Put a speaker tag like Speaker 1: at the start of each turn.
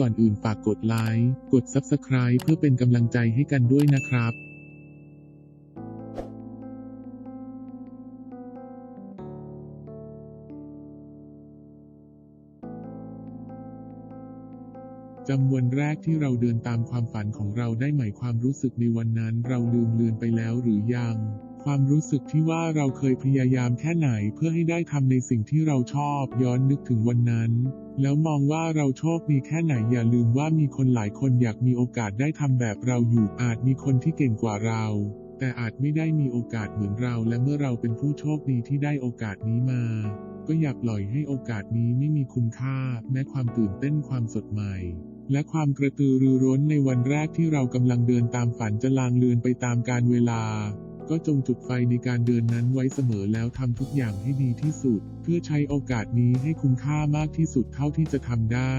Speaker 1: ก่อนอื่นฝากกดไลค์ กด Subscribe เพื่อเป็นกำลังใจให้กันด้วยนะครับ จำวันแรกที่เราเดินตามความฝันของเราได้ไหมความรู้สึกในวันนั้นเราลืมเลือนไปแล้วหรือยัง ความรู้สึกที่ว่าเราเคยพยายามแค่ไหนเพื่อให้ได้ทำในสิ่งที่เราชอบย้อนนึกถึงวันนั้น แล้วมองว่าเราโชคดีแค่ไหนอย่าลืมว่ามีคนหลายคนอยากมีโอกาสได้ทำแบบเราอยู่อาจมีคนที่เก่งกว่าเรา แต่อาจไม่ได้มีโอกาสเหมือนเราและเมื่อเราเป็นผู้โชคดีที่ได้โอกาสนี้มา ก็อย่าปล่อยให้โอกาสนี้ไม่มีคุณค่าแม้ความตื่นเต้นความสดใหม่และความกระตือรือร้นในวันแรกที่เรากำลังเดินตามฝันจะลางเลือนไปตามกาลเวลา ก็จงจุดไฟในการเดินนั้นไว้เสมอแล้วทำทุกอย่างให้ดีที่สุด เพื่อใช้โอกาสนี้ให้คุ้มค่ามากที่สุดเท่าที่จะทำได้